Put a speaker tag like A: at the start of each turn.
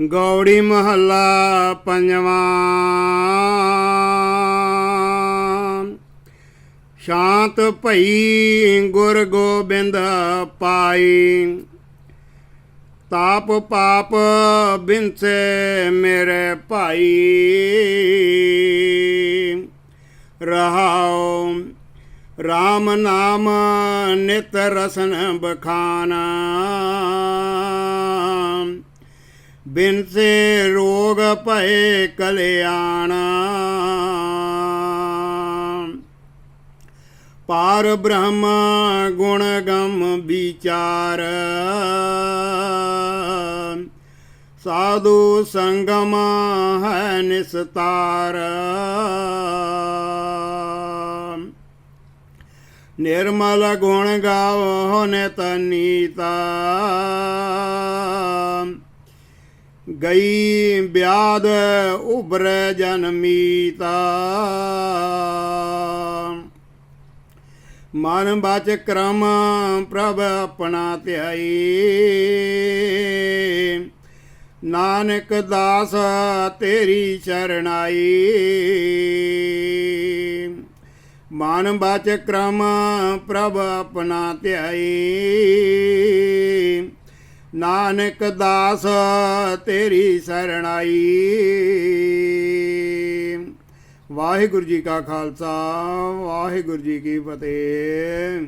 A: ਗੌੜੀ ਮਹੱਲਾ ਪੰਜਵਾਂ। ਸ਼ਾਂਤ ਭਈ ਗੁਰ ਗੋਬਿੰਦ ਪਾਈ। ਤਾਪ ਪਾਪ ਬਿਨਸੇ ਮੇਰੇ ਭਾਈ। ਰਹਾਉ RAM ਨਾਮ ਨਿਤ ਰਸਨ ਬਖਾਨਾ। ਬਿਨਸੇ ਰੋਗ ਭਏ ਕਲਿਆਣਾ। ਪਾਰ ਬ੍ਰਹਮ ਗੁਣ ਗਮ ਵਿਚਾਰ। ਸਾਧੂ ਸੰਗਮ ਹੈ ਨਿਸਤਾਰ। ਨਿਰਮਲ ਗੁਣ ਗਾਵੋ ਨਿਤ ਨੀਤਾ। ਗਈ ਬਿਆਦ ਉਬਰ ਜਨਮੀਤਾ ਮਨ ਬਚ ਕਰਮ ਪ੍ਰਭ ਆਪਣਾ ਧਿਆਈ। ਨਾਨਕ ਦਾਸ ਤੇਰੀ ਚਰਨਾਈ ਮਨ ਬਚ ਕਰਮ ਪ੍ਰਭ ਆਪਣਾ ਧਿਆਈ। ਨਾਨਕ ਦਾਸ ਤੇਰੀ ਸਰਣਾਈ। ਵਾਹਿਗੁਰੂ ਜੀ ਕਾ ਖਾਲਸਾ ਵਾਹਿਗੁਰੂ ਜੀ ਕੀ ਫਤਿਹ।